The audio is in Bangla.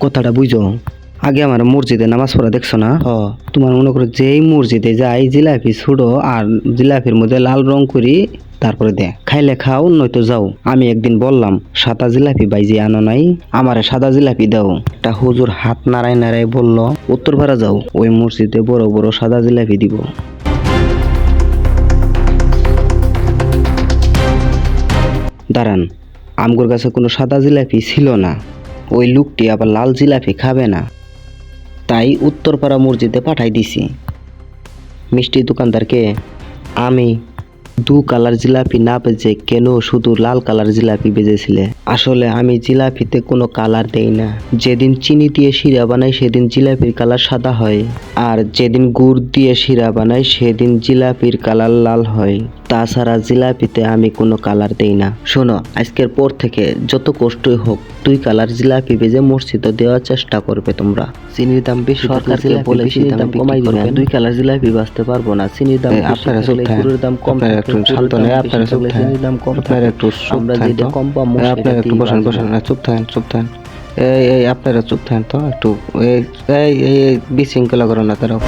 কথাটা বুঝো। আগে আমার মসজিদে নামাজ পড়া দেখছ না? হ। তোমার মনে করো যেই মসজিদে যাই জিলাপি ছুড়ো আর জিলাপির মধ্যে লাল রং করি তারপরে দে খাইলে খাও নয়তো যাও। আমি একদিন বললাম সাদা জিলাপি বাইজি আনো নাই আমারে সাদা জিলাপি দাও। একটা হুজুর হাত নাড়াই নাড়াই বলল উত্তরপাড়া যাও ওই মসজিদে বড় বড় সাদা জিলাপি দিব। দাঁড়ান আমগোর কাছে কোনো সাদা জিলাপি ছিল না। ওই লোকটি আবার লাল জিলাপি খাবে না। তাই উত্তরপাড়া মসজিদে পাঠাই দিছি। মিষ্টি দোকানদারকে, আমি দু কালার জিলাপি না বেজে কেন শুধু লাল কালার জিলাপি বেজেছিলে? আসলে আমি জিলাপিতে কোনো কালার দেই না। যেদিন চিনি দিয়ে শিরা বানাই, সেদিন জিলাপির কালার সাদা হয়। আর যেদিন গুড় দিয়ে শিরা বানাই সেদিন জিলাপির কালার লাল হয়। তাছাড়া জিলাপিতে আমি কোনো কালার দেই না। শোনো আজকের পর থেকে যত কষ্টই হোক দুই কালার জিলাপি বেজে মসজিদে দেওয়ার চেষ্টা করবে তোমরা। চিনির দাম বেশি সরকারকে বলে চিনির দাম কমাই দিবেন? দুই কালার জিলাপি বাঁচতে পারব না। চিনির দাম আপনারা চুপ গুড়ের দাম কম একটু শান্ত আপনারা চুপ চিনির দাম কম আপনারা একটু আমরা যেটা কম পাবো আপনারা একটু বসেন বসেন চুপ থাকেন চুপ থাকেন। এই আপনারা চুপ থাকেন তো একটু এই বিশৃঙ্খলা করো না তারাও